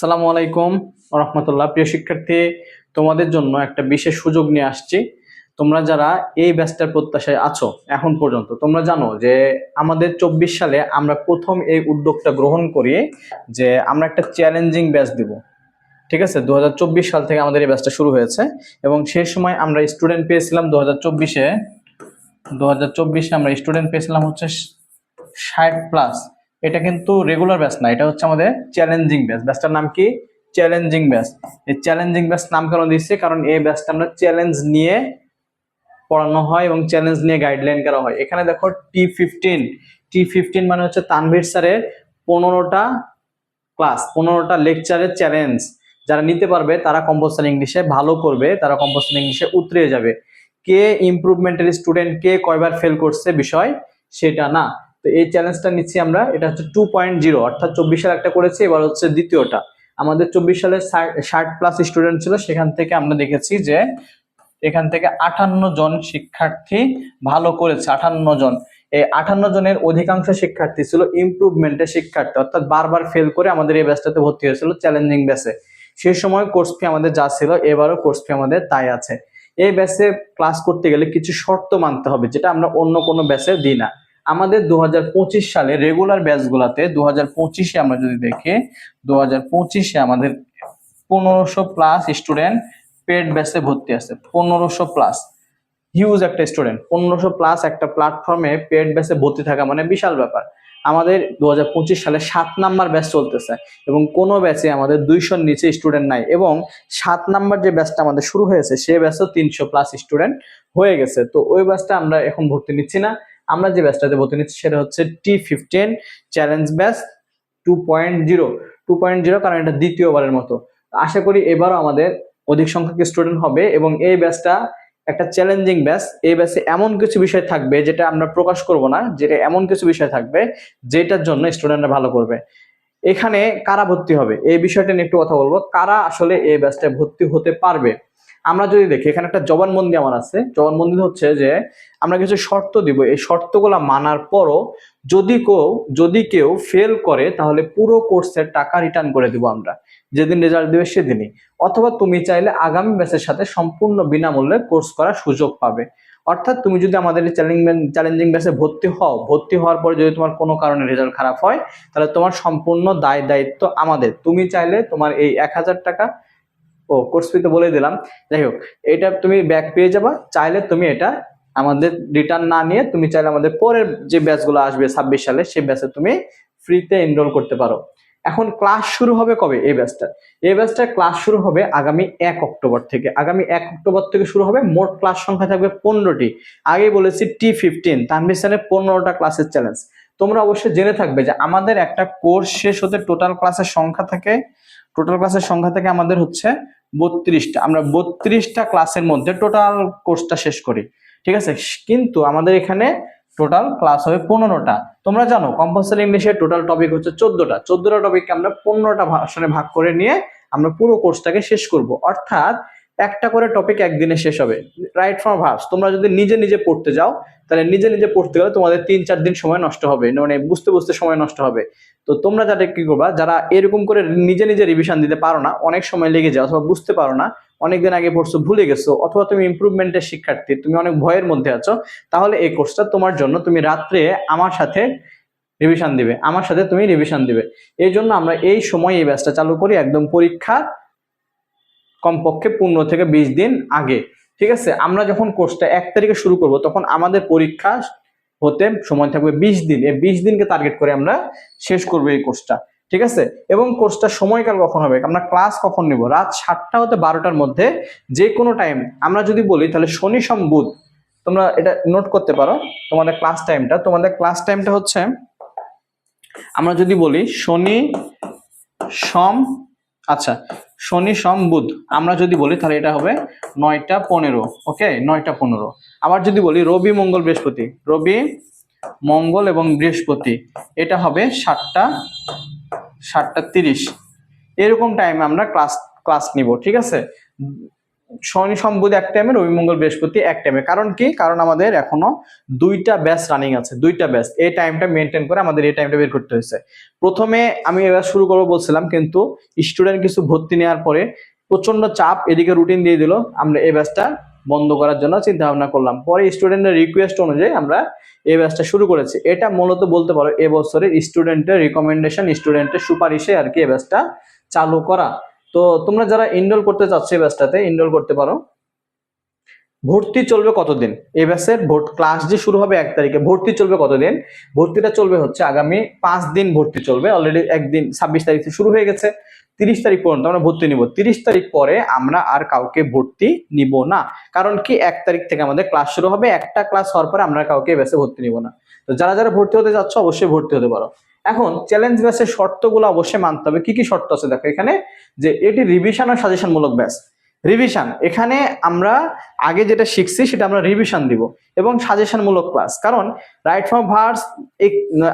সালামু আলাইকুম রহমতুল্লাহ। প্রিয় শিক্ষার্থী, তোমাদের জন্য একটা বিশেষ সুযোগ নিয়ে আসছি। তোমরা যারা এই ব্যাচটার প্রত্যাশায় আছো এখন পর্যন্ত, তোমরা জানো যে আমাদের চব্বিশ সালে আমরা প্রথম এই উদ্যোগটা গ্রহণ করি যে আমরা একটা চ্যালেঞ্জিং ব্যাচ দিব। ঠিক আছে? দু হাজার চব্বিশ সাল থেকে আমাদের এই ব্যাচটা শুরু হয়েছে এবং সেই সময় আমরা স্টুডেন্ট পেয়েছিলাম দু হাজার চব্বিশে। দু হাজার চব্বিশে আমরা স্টুডেন্ট পেয়েছিলাম হচ্ছে ষাট প্লাস। এটা কিন্তু রেগুলার ব্যাচ না, এটা হচ্ছে আমাদের চ্যালেঞ্জিং ব্যাচ ব্যাচটার নাম কি? চ্যালেঞ্জিং ব্যাচ এই চ্যালেঞ্জিং ব্যাচ নাম কেন দিচ্ছে কারণ এই ব্যাচটা আমরা চ্যালেঞ্জ নিয়ে পড়ানো হয় এবং চ্যালেঞ্জ নিয়ে গাইডলাইন করা হয়। এখানে দেখো টি ফিফটিন টি ফিফটিন মানে হচ্ছে তানভীর স্যারের পনেরোটা ক্লাস পনেরোটা লেকচারের চ্যালেঞ্জ যারা নিতে পারবে, তারা কম্পোসার ইংলিশে ভালো করবে, তারা কম্পোসার ইংলিশে উতরে যাবে। কে ইমপ্রুভমেন্টের স্টুডেন্ট কে কয়বার ফেল করছে বিষয় সেটা না। তো এই চ্যালেঞ্জটা নিচ্ছি আমরা। এটা হচ্ছে টু পয়েন্ট জিরো অর্থাৎ চব্বিশ সালে একটা করেছি, এবার হচ্ছে দ্বিতীয়টা। আমাদের চব্বিশ সালে ষাট প্লাস স্টুডেন্ট ছিল, সেখান থেকে আমরা দেখেছি যে এখান থেকে আটান্ন জন শিক্ষার্থী ভালো করেছে, আটান্ন জন। এই আটান্ন জনের অধিকাংশ শিক্ষার্থী ছিল ইমপ্রুভমেন্টের শিক্ষার্থী, অর্থাৎ বারবার ফেল করে আমাদের এই ব্যাচটাতে ভর্তি হয়েছিল চ্যালেঞ্জিং ব্যাচে সেই সময় কোর্স ফি আমাদের যা ছিল, এবারও কোর্স ফি আমাদের তাই আছে। এই ব্যাচে ক্লাস করতে গেলে কিছু শর্ত মানতে হবে, যেটা আমরা অন্য কোনো ব্যাচে দিই না। আমাদের দু হাজার পঁচিশ সালে রেগুলার ব্যাচগুলোতে দু হাজার পঁচিশে আমরা যদি দেখি দু হাজার পঁচিশে আমাদের পনেরোশো প্লাস স্টুডেন্ট পেড ব্যাচে ভর্তি আছে, পনেরোশো প্লাস হিউজ একটা স্টুডেন্ট পনেরোশো প্লাস একটা প্ল্যাটফর্মে পেড ব্যাচে ভর্তি থাকা মানে বিশাল ব্যাপার। আমাদের দু হাজার পঁচিশ সালে সাত নাম্বার ব্যাচ চলতেছে এবং কোনো ব্যাচে আমাদের দুইশোর নিচে স্টুডেন্ট নাই এবং সাত নাম্বার যে ব্যাচটা আমাদের শুরু হয়েছে, সে ব্যাচও তিনশো প্লাস স্টুডেন্ট হয়ে গেছে। তো ওই ব্যাচটা আমরা এখন ভর্তি নিচ্ছি না। আমরা যে ব্যাচটাতে ভর্তি নিচ্ছি সেটা হচ্ছে T fifteen challenge batch two point zero two point zero কারণ এটা দ্বিতীয়বারের মতো। আশা করি এবারও আমাদের অধিক সংখ্যক স্টুডেন্ট হবে এবং এই ব্যাচটা একটা চ্যালেঞ্জিং ব্যাচ এই ব্যাচে এমন কিছু বিষয় থাকবে যেটা আমরা প্রকাশ করব না, যেটা এমন কিছু বিষয় থাকবে যেটার জন্য স্টুডেন্টরা ভালো করবে। এখানে কারা ভর্তি হবে? এই বিষয়টা নিয়ে একটু কথা বলব। কারা আসলে এই ব্যাচটায় ভর্তি হতে পারবে? আমরা যদি দেখি, এখানে একটা জবানবন্দি আমার আছে। জবানবন্দি হচ্ছে যে, আমরা কিছু শর্ত দিব। এই শর্তগুলো মানার পরও যদি কেউ যদি কেউ ফেল করে, তাহলে পুরো কোর্সের টাকা রিটার্ন করে দিব আমরা। যেদিন রেজাল্ট দেবে সেদিনই। অথবা তুমি চাইলে আগামী ব্যাচের সাথে সম্পূর্ণ বিনামূল্যে কোর্স করার সুযোগ পাবে। অর্থাৎ তুমি যদি আমাদের চ্যালেঞ্জিং ব্যাচে ভর্তি হও, ভর্তি হওয়ার পরে যদি তোমার কোনো কারণে রেজাল্ট খারাপ হয়, তাহলে তোমার সম্পূর্ণ দায় দায়িত্ব আমাদের। তুমি চাইলে তোমার এই এক হাজার টাকা ও কোর্স ফিতে বলে দিলাম। যাই হোক, এটা তুমি ব্যাক পেয়ে যাবা। চাইলে তুমি এটা আমাদের রিটার্ন না নিয়ে তুমি চাইলে আমাদের পরের যে ব্যাচগুলো আসবে ছাব্বিশ সালে, সেই ব্যাচে তুমি ফ্রিতে এনরোল করতে পারো। এখন ক্লাস শুরু হবে কবে এই ব্যাচটা এই ব্যাচটার ক্লাস শুরু হবে আগামী এক অক্টোবর থেকে। আগামী এক অক্টোবর থেকে শুরু হবে, মোট ক্লাস সংখ্যা থাকবে পনেরোটি। আগেই বলেছি টি ফিফটিন তানবির স্যারের পনেরোটা ক্লাসের চ্যালেঞ্জ তোমরা অবশ্যই জেনে থাকবে যে আমাদের একটা কোর্স শেষ হতে টোটাল ক্লাসের সংখ্যা থাকে টোটাল ক্লাসের সংখ্যা থেকে আমাদের হচ্ছে বত্রিশটা। আমরা বত্রিশটা ক্লাসের মধ্যে টোটাল কোর্সটা শেষ করি। ঠিক আছে? কিন্তু আমাদের এখানে টোটাল ক্লাস হবে পনেরোটা। তোমরা জানো কম্পালসারি ইংলিশের টোটাল টপিক হচ্ছে চোদ্দটা। চোদ্দটা টপিককে আমরা পনেরোটা ভাষণে ভাগ করে নিয়ে আমরা পুরো কোর্সটাকে শেষ করব। অর্থাৎ একটা করে টপিক একদিনে শেষ হবে। রাইট ফ্রম ভার্বস তোমরা যদি নিজে নিজে পড়তে যাও, তাহলে নিজে নিজে পড়তে গেলে তোমাদের তিন চার দিন সময় নষ্ট হবে। মানে বুঝতে বুঝতে সময় নষ্ট হবে। তো তোমরা যাদের কি করবা, যারা এরকম করে নিজে নিজে রিভিশন দিতে পারো না, অনেক সময় লেগে যায় অথবা বুঝতে পারো না, অনেকদিন আগে পড়ছো, ভুলে গেছো, অথবা তুমি ইমপ্রুভমেন্টের শিক্ষার্থী, তুমি অনেক ভয়ের মধ্যে আছো, তাহলে এই কোর্সটা তোমার জন্য তুমি রাত্রে আমার সাথে রিভিশন দিবে, আমার সাথে তুমি রিভিশন দিবে। এই জন্য আমরা এই সময় এই ব্যাচটা চালু করি, একদম পরীক্ষা কমপক্ষে পনেরো থেকে বিশ দিন আগে, ঠিক আছে? আমরা যখন কোর্সটা এক তারিখে শুরু করব, তখন আমাদের পরীক্ষা হতে সময় থাকবে বিশ দিন। এই বিশ দিনকে টার্গেট করে আমরা শেষ করব এই কোর্সটা, ঠিক আছে? এবং কোর্সটা সময়কাল কখন হবে? আমরা ক্লাস কখন নিব? রাত সাতটা হতে বারোটার মধ্যে যে কোনো টাইম আমরা যদি বলি তাহলে শনি, সোম, বুধ, তোমরা এটা নোট করতে পারো তোমাদের ক্লাস টাইমটা তোমাদের ক্লাস টাইমটা হচ্ছে, আমরা যদি বলি শনি, সোম আচ্ছা শনি সম বুধ। আমরা যদি বলি তাহলে এটা হবে নয়টা পনেরো, ওকে? নয়টা পনেরো। আবার যদি বলি রবি, মঙ্গল, বৃহস্পতি। রবি, মঙ্গল এবং বৃহস্পতি। এটা হবে সাতটা সাতটা তিরিশ। এরকম টাইমে আমরা ক্লাস ক্লাস নিব, ঠিক আছে? শনি সম্বুধ এক টাইমে রবি মঙ্গল বৃহস্পতি এক টাইমে কারণ কি? কারণ আমাদের এখনও দুইটা ব্যাচ রানিং আছে, দুইটা ব্যাচ এই টাইমটা মেনটেন করে আমাদের এই টাইমটা বের করতে হয়েছে। প্রথমে আমি এবার শুরু করব বলছিলাম, কিন্তু স্টুডেন্ট কিছু ভর্তি নেওয়ার পরে প্রচণ্ড চাপ এদিকে রুটিন দিয়ে দিল। আমরা এই ব্যাচটা বন্ধ করার জন্য চিন্তা ভাবনা করলাম। পরে স্টুডেন্টের রিকোয়েস্ট অনুযায়ী আমরা এই ব্যাচটা শুরু করেছি। এটা মূলত বলতে পারো, এবছরের স্টুডেন্টের রিকমেন্ডেশন স্টুডেন্টের সুপারিশে আর কি এই ব্যাচটা চালু করা। তো তোমরা যারা ইনরোল করতে চাচ্ছ এই ব্যাচটাতে ইনরোল করতে পারো। ভর্তি চলবে কতদিন? এই ব্যাচের ভোট ক্লাস যে শুরু হবে এক তারিখে, ভর্তি চলবে কতদিন? ভর্তিটা চলবে হচ্ছে আগামী পাঁচ দিন ভর্তি চলবে। অলরেডি একদিন, ছাব্বিশ তারিখ শুরু হয়ে গেছে, তিরিশ তারিখ পর্যন্ত আমরা ভর্তি নিব। তিরিশ তারিখ পরে আমরা আর কাউকে ভর্তি নিব না। কারণ কি, এক তারিখ থেকে আমাদের ক্লাস শুরু হবে, একটা ক্লাস হওয়ার পরে আমরা কাউকে ব্যাচে ভর্তি নিব না। তো যারা যারা ভর্তি হতে যাচ্ছ অবশ্যই ভর্তি হতে পারো। এখন চ্যালেঞ্জ ব্যাচের শর্তগুলো অবশ্যই মানতে হবে। কি কি শর্ত আছে? দেখো এখানে যে এটি রিভিশন ও সাজেশন মূলক ব্যাচ রিভিশন এখানে আমরা আগে যেটা শিখছি সেটা আমরা রিভিশন দিব এবং সাজেশন মূলক ক্লাস কারণ রাইট ফ্রম ভার্স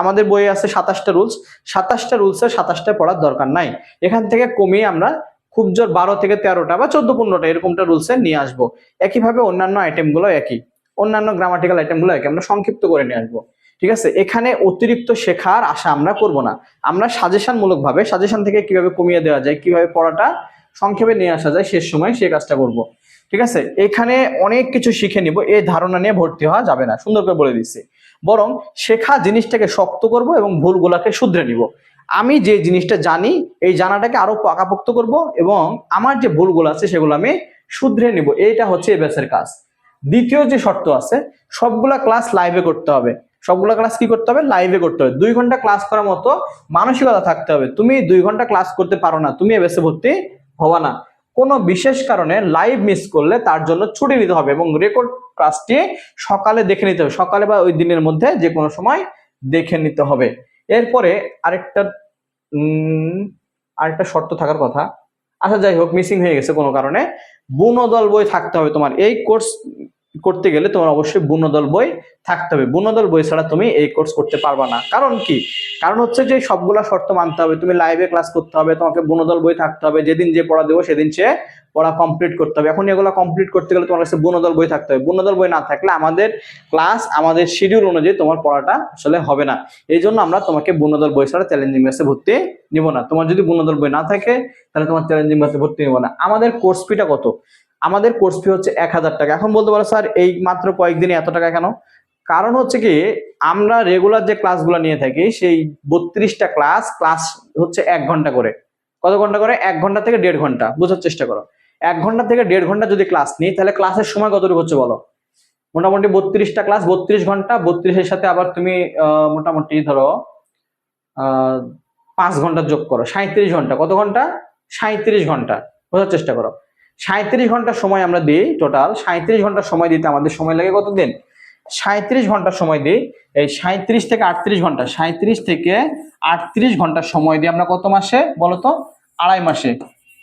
আমাদের বইয়ে আছে সাতাশটা রুলস সাতাশটা রুলসের সাতাশটা পড়ার দরকার নাই। এখান থেকে কমিয়ে আমরা খুব জোর বারো থেকে তেরোটা বা চোদ্দ পনেরোটা এরকমটা রুলসে নিয়ে আসব। একইভাবে অন্যান্য আইটেমগুলো একই। অন্যান্য গ্রামাটিক্যাল আইটেমগুলো একই। আমরা সংক্ষিপ্ত করে নিয়ে আসব। ঠিক আছে? এখানে অতিরিক্ত শেখার আশা আমরা করব না। আমরা সাজেশন মূলক ভাবে সাজেশন থেকে কীভাবে কমিয়ে দেওয়া যায়, কীভাবে পড়াটা সংক্ষেপে নিয়ে আসা যায় শেষ সময় সেই কাজটা করব। ঠিক আছে? এখানে অনেক কিছু শিখে নিব এই ধারণা নিয়ে ভর্তি হওয়া যাবে না, সুন্দর করে বলে দিচ্ছি। বরং শেখা জিনিসটাকে শক্ত করব এবং ভুলগুলাকে শুধরে নিব। আমি যে জিনিসটা জানি, এই জানাটাকে আরও পাকাপোক্ত করব এবং আমার যে ভুলগুলো আছে সেগুলো আমি শুধরে নিব। এইটা হচ্ছে এই ব্যাসের কাজ। দ্বিতীয় যে শর্ত আছে, সবগুলা ক্লাস লাইভে করতে হবে। সবগুলা ক্লাস কি করতে হবে? লাইভে করতে হবে। দুই ঘণ্টা ক্লাস করার মতো মানসিকতা থাকতে হবে। তুমি দুই ঘণ্টা ক্লাস করতে পারো না। তুমি এবেসে ভর্তি হবা না। কোনো বিশেষ কারণে লাইভ মিস করলে তার জন্য ছুটি নিতে হবে এবং রেকর্ড ক্লাসটি সকালে দেখে নিতে হবে। সকালে বা ওই দিনের মধ্যে যে কোনো সময় দেখে নিতে হবে। এরপরে আরেকটা আরেকটা শর্ত থাকার কথা। আচ্ছা যাই হোক মিসিং হয়ে গেছে কোনো কারণে। বুনদল বই থাকতে হবে তোমার। এই কোর্স করতে গেলে তোমার অবশ্যই বুনদল বই থাকতে হবে। বুনদল বই ছাড়া তুমি এই কোর্স করতে পারবা না। কারণ কি? কারণ হচ্ছে যে সবগুলা শর্ত মানতে হবে। তুমি লাইভে ক্লাস করতে হবে, তোমাকে বুনদল বই থাকতে হবে। যেদিন যে পড়া দেবো সেদিন সে পড়া কমপ্লিট করতে হবে। এখন এগুলো কমপ্লিট করতে গেলে তোমার কাছে বুনদল বই থাকতে হবে। বুনদল বই না থাকলে আমাদের ক্লাস আমাদের শিডিউল অনুযায়ী তোমার পড়াটা আসলে হবে না। এই জন্য আমরা তোমাকে বুনদল বই ছাড়া চ্যালেঞ্জিং ব্যাচে ভর্তি নিব না। তোমার যদি বুনদল বই না থাকে, তাহলে তোমার চ্যালেঞ্জিং ব্যাচে ভর্তি নিব না। আমাদের কোর্স ফিটা কত? আমাদের কোর্স ফি হচ্ছে এক হাজার টাকা। এখন বলতে পারো স্যার এই মাত্র কয়েকদিনে এত টাকা কেন? কারণ হচ্ছে কি, আমরা রেগুলার যে ক্লাসগুলো নিয়ে থাকি, সেই বত্রিশটা ক্লাস ক্লাস হচ্ছে এক ঘণ্টা করে। কত ঘণ্টা করে? এক ঘণ্টা থেকে দেড় ঘণ্টা। বোঝার চেষ্টা করো। এক ঘণ্টা থেকে দেড় ঘণ্টা যদি ক্লাস নিই, তাহলে ক্লাসের সময় কতটুকু হচ্ছে বলো? মোটামুটি বত্রিশটা ক্লাস বত্রিশ ঘণ্টা, বত্রিশের সাথে আবার তুমি মোটামুটি ধরো পাঁচ ঘণ্টা যোগ করো। সাঁত্রিশ ঘণ্টা। কত ঘণ্টা? সাঁত্রিশ ঘণ্টা। বোঝার চেষ্টা করো। সাঁত্রিশ ঘণ্টা সময় আমরা দিই টোটাল সাঁত্রিশ ঘণ্টা সময় দিতে আমাদের সময় লাগে কত দিন সাঁত্রিশ ঘণ্টা সময় দিই, এই সাঁত্রিশ থেকে আটত্রিশ ঘণ্টা সাঁত্রিশ থেকে আটত্রিশ ঘণ্টা সময় দিই আমরা কত মাসে বলতো? আড়াই মাসে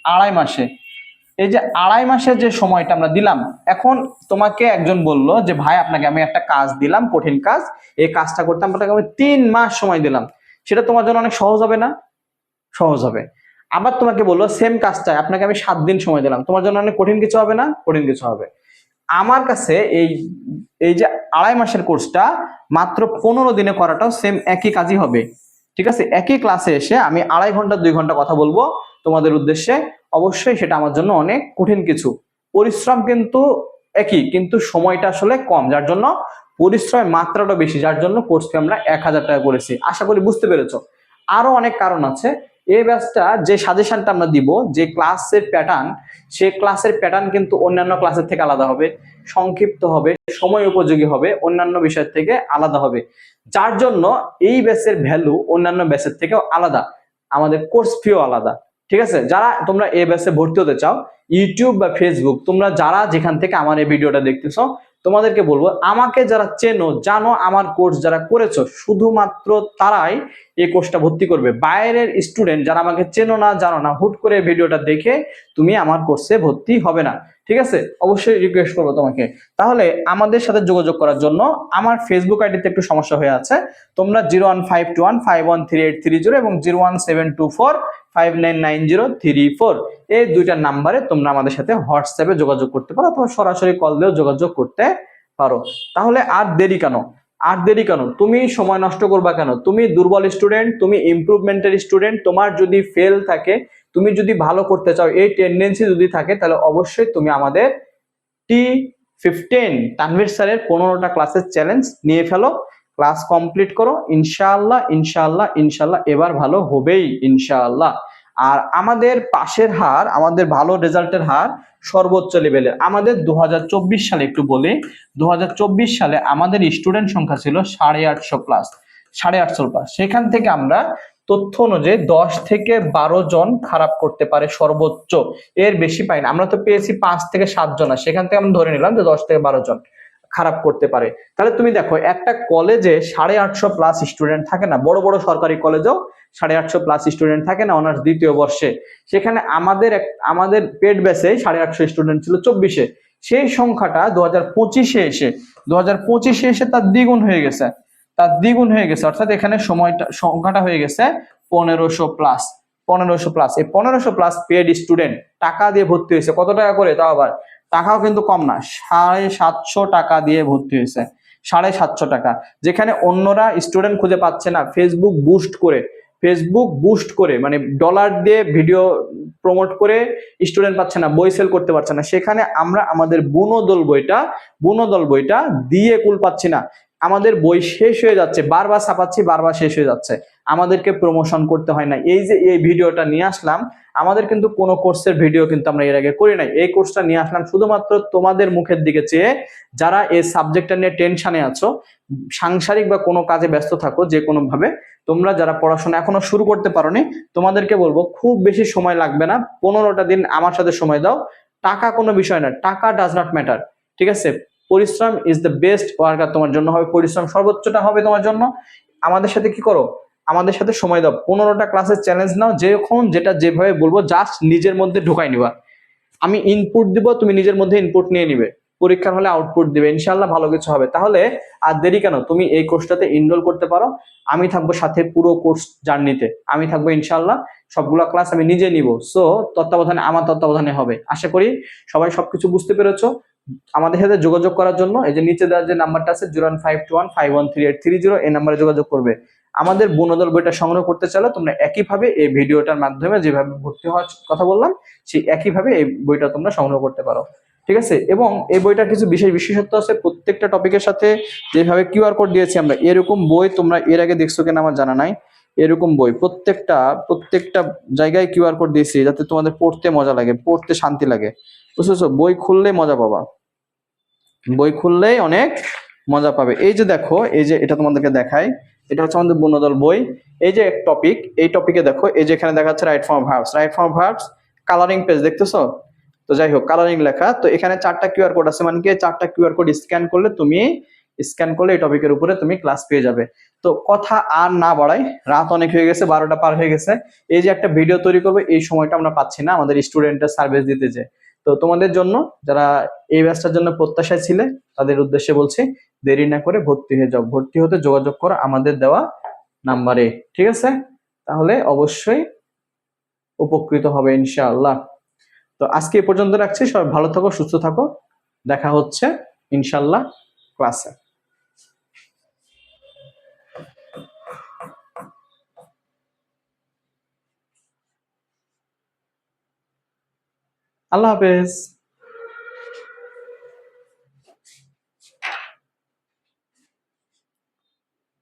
আড়াই মাসে। এই যে আড়াই মাসের যে সময়টা আমরা দিলাম, এখন তোমাকে একজন বলল যে, ভাই, আপনাকে আমি একটা কাজ দিলাম, কঠিন কাজ, এই কাজটা করতে আমি তিন মাস সময় দিলাম। সেটা তোমার জন্য অনেক সহজ হবে না? সহজ হবে। আবার তোমাকে বলল সেম কাজটা আপনাকে আমি সাত দিন সময় দিলাম। তোমার জন্য অনেক কঠিন কিছু হবে না? কঠিন কিছু হবে। আমার কাছে এই এই যে আড়াই মাসের কোর্সটা, মাত্র পনেরো দিনে করাটাও সেম একই কাজই হবে। ঠিক আছে? একই ক্লাসে এসে আমি আড়াই ঘণ্টা, দুই ঘণ্টা কথা বলব তোমাদের উদ্দেশ্যে। অবশ্যই সেটা আমার জন্য অনেক কঠিন কিছু। পরিশ্রম কিন্তু একই, কিন্তু সময়টা আসলে কম। যার জন্য পরিশ্রমের মাত্রাটা বেশি, যার জন্য কোর্সকে আমরা এক হাজার টাকা করেছি। আশা করি বুঝতে পেরেছ। আরও অনেক কারণ আছে। এই ব্যাচটা যে সাজেশনটা আমরা দিব, যে ক্লাসের প্যাটার্ন সেই ক্লাসের প্যাটার্ন কিন্তু অন্যান্য ক্লাসের থেকে আলাদা হবে, সংক্ষিপ্ত হবে, সময় উপযোগী হবে, অন্যান্য বিষয়ের থেকে আলাদা হবে। যার জন্য এই ব্যাচের ভ্যালু অন্যান্য ব্যাচের থেকেও আলাদা। আমাদের কোর্স ফিও আলাদা। ঠিক আছে? যারা তোমরা এই ব্যাচে ভর্তি হতে চাও ইউটিউব বা ফেসবুক তোমরা যারা যেখান থেকে আমার এই ভিডিওটা দেখতেছো তোমাদেরকে বলব, আমাকে যারা চেনো, জানো আমার কোর্স যারা করেছ, শুধুমাত্র তারাই এই কোর্সটা ভর্তি করবে। বাইরের স্টুডেন্ট যারা আমাকে চেনো না, জানো না, হুট করে ভিডিওটা দেখে তুমি আমার কোর্সে ভর্তি হবে না। ঠিক আছে? অবশ্যই রিকোয়েস্ট করব তোমাকে। তাহলে আমাদের সাথে যোগাযোগ করার জন্য আমার ফেসবুক আইডিতে একটু সমস্যা হয়ে আছে। তোমরা zero one five five one three eight three zero এবং zero one seven two four five nine nine zero three four এই দুইটা নাম্বারে তোমরা আমাদের সাথে হোয়াটসঅ্যাপে যোগাযোগ করতে পারো অথবা সরাসরি কল দিয়েও যোগাযোগ করতে পারো। তাহলে আর দেরি কেন? আর দেরি কেন? তুমি সময় নষ্ট করবা কেন? তুমি দুর্বল স্টুডেন্ট তুমি ইমপ্রুভমেন্টের স্টুডেন্ট তোমার যদি ফেল থাকে, তুমি যদি ভালো করতে চাও, এই টেন্ডেন্সি যদি থাকে, তাহলে অবশ্যই তুমি আমাদের টি ফিফটিন তানভীর স্যারের পনেরোটা ক্লাসের চ্যালেঞ্জ নিয়ে ফেলো। ক্লাস কমপ্লিট করো, ইনশাআল্লাহ ইনশাআল্লাহ ইনশাআল্লাহ, এবার ভালো হবেই, ইনশাআল্লাহ। আর আমাদের পাশের হার, আমাদের ভালো রেজাল্টের হার সর্বোচ্চ লেভেলের আমাদের দু হাজার চব্বিশ সালে একটু বলি দু হাজার চব্বিশ সালে আমাদের স্টুডেন্ট সংখ্যা ছিল সাড়ে আটশো প্লাস সাড়ে আটশো প্লাস সেখান থেকে আমরা তথ্য অনুযায়ী দশ থেকে বারো জন খারাপ করতে পারে সর্বোচ্চ। এর বেশি পাই না আমরা তো পেয়েছি পাঁচ থেকে সাত জন, আর সেখান থেকে আমরা ধরে নিলাম যে দশ থেকে বারো জন। খারাপ করতে পারে। তাহলে তুমি দেখো, একটা কলেজে সাড়ে আটশো প্লাস স্টুডেন্ট থাকে না। বড় বড় সরকারি কলেজেও সাড়ে আটশো প্লাস স্টুডেন্ট থাকে না অনার্স দ্বিতীয় বর্ষে। সেখানে আমাদের আমাদের পেড ব্যাচে সাড়ে আটশো স্টুডেন্ট ছিল চব্বিশে। সেই সংখ্যাটা দু হাজার পঁচিশে এসে দু হাজার পঁচিশে এসে তার দ্বিগুণ হয়ে গেছে। তার দ্বিগুণ হয়ে গেছে, অর্থাৎ এখানে সময়টা, সংখ্যাটা হয়ে গেছে পনেরোশো প্লাস পনেরোশো প্লাস এই পনেরোশো প্লাস পেড স্টুডেন্ট টাকা দিয়ে ভর্তি হয়েছে। কত টাকা করে? তাও আবার টাকাও কিন্তু কম না, সাড়ে সাতশো টাকা দিয়ে ভর্তি হয়েছে, সাড়ে সাতশো টাকা। যেখানে অন্যরা স্টুডেন্ট খুঁজে পাচ্ছে না ফেসবুক বুস্ট করে ফেসবুক বুস্ট করে মানে ডলার দিয়ে ভিডিও প্রমোট করে স্টুডেন্ট পাচ্ছে না, বই সেল করতে পারছে না। সেখানে আমরা আমাদের বুনোদল বইটা বুনোদল বইটা দিয়ে কুল পাচ্ছি না। আমাদের বই শেষ হয়ে যাচ্ছে, বারবার ছাপাচ্ছি, বারবার শেষ হয়ে যাচ্ছে। আমাদেরকে প্রমোশন করতে হয় না এই যে এই ভিডিওটা নিয়ে আসলাম, আমাদের কিন্তু কোনো কোর্সের ভিডিও কিন্তু আমরা এর আগে করি নাই। এই কোর্সটা নিয়ে আসলাম শুধুমাত্র তোমাদের মুখের দিকে চেয়ে, যারা এই সাবজেক্টটা নিয়ে টেনশনে আছো, সাংসারিক বা কোনো কাজে ব্যস্ত থাকো, যে কোনো ভাবে তোমরা যারা পড়াশোনা এখনও শুরু করতে পারোনি, তোমাদেরকে বলব, খুব বেশি সময় লাগবে না। পনেরোটা দিন আমার সাথে সময় দাও। টাকা কোনো বিষয় না, টাকা ডাজ নট ম্যাটার ঠিক আছে? পরিশ্রম ইজ দ্য বেস্ট ওয়ার্কার তোমার জন্য হবে, পরিশ্রম সর্বোচ্চটা হবে তোমার জন্য। আমাদের সাথে কি করো? আমাদের সাথে সময় দাও। পনেরোটা ক্লাসের চ্যালেঞ্জ নাও যখন যেটা যেভাবে বলব জাস্ট নিজের মধ্যে ঢুকাই নিবা। আমি ইনপুট দিব, তুমি নিজের মধ্যে ইনপুট নিয়ে নিবে। পরীক্ষার হলে আউটপুট দিবে ইনশাল্লাহ ভালো কিছু হবে। তাহলে আর দেরি কেন? তুমি এই কোর্সটাতে ইনরোল করতে পারো। আমি থাকব সাথে পুরো কোর্স জার্নিতে আমি থাকব ইনশাল্লাহ সবগুলো ক্লাস আমি নিজে নিব। সো তত্ত্বাবধানে, আমার তত্ত্বাবধানে হবে। আশা করি সবাই সবকিছু বুঝতে পেরেছ। আমাদের সাথে যোগাযোগ করার জন্য এই যে নিচে দেওয়ার যে নাম্বারটা আছে zero five two one five one three eight three zero এই নাম্বারে যোগাযোগ করবে। আমাদের বুনদল বইটা সংগ্রহ করতে চাইলে তোমরা একইভাবে এই ভিডিওটার মাধ্যমে যেভাবে ভর্তি হওয়ার কথা বললাম, সেই একইভাবে এই বইটা তোমরা সংগ্রহ করতে পারো। ঠিক আছে? এবং এই বইটার কিছু বিশেষ বিশেষত্ব আছে। প্রত্যেকটা টপিকের সাথে যেভাবে কিউআর কোড দিয়েছি আমরা, এরকম বই তোমরা এর আগে দেখছ কিনা আমার জানা নাই। এরকম বই, প্রত্যেকটা প্রত্যেকটা জায়গায় কিউআর কোড দিয়েছি যাতে তোমাদের পড়তে মজা লাগে, পড়তে শান্তি লাগে। বুঝতেছো বই খুললেই মজা পাবা। বই খুললেই অনেক মজা পাবে। এই যে দেখো, এই যে এটা তোমাদেরকে দেখাই, এটা হচ্ছে আমাদের বন্যদল বই। এই যে টপিক এই টপিকে দেখো, এই যে এখানে দেখাচ্ছে right form verbs right form verbs colouring page দেখতেছো? তো যাই হোক কালারিং লেখা। তো এখানে চারটা কিউআর কোড আছে মানে কি, চারটা কিউআর কোড স্ক্যান করলে তুমি স্ক্যান করলে এই টপিকের উপরে তুমি ক্লাস পেয়ে যাবে। তো কথা আর না বাড়াই, রাত অনেক হয়ে গেছে, বারোটা পার হয়ে গেছে। এই যে একটা ভিডিও তৈরি করবে, এই সময়টা আমরা পাচ্ছি না আমাদের স্টুডেন্টের সার্ভিস দিতে যে। তো তোমাদের জন্য, যারা এই ব্যাচটার জন্য প্রত্যাশায় ছিলে, তাদের উদ্দেশ্যে বলছি, দেরি না করে ভর্তি হয়ে যাও। ভর্তি হতে যোগাযোগ করো, আমাদের দেওয়া নাম্বারে। ঠিক আছে? তাহলে অবশ্যই উপকৃত হবে ইনশাআল্লাহ। তো আজকে এ পর্যন্ত রাখছি। সবাই ভালো থাকো, সুস্থ থাকো। দেখা হচ্ছে ইনশাল্লাহ ক্লাসে। আল্লাহ হাফেজ।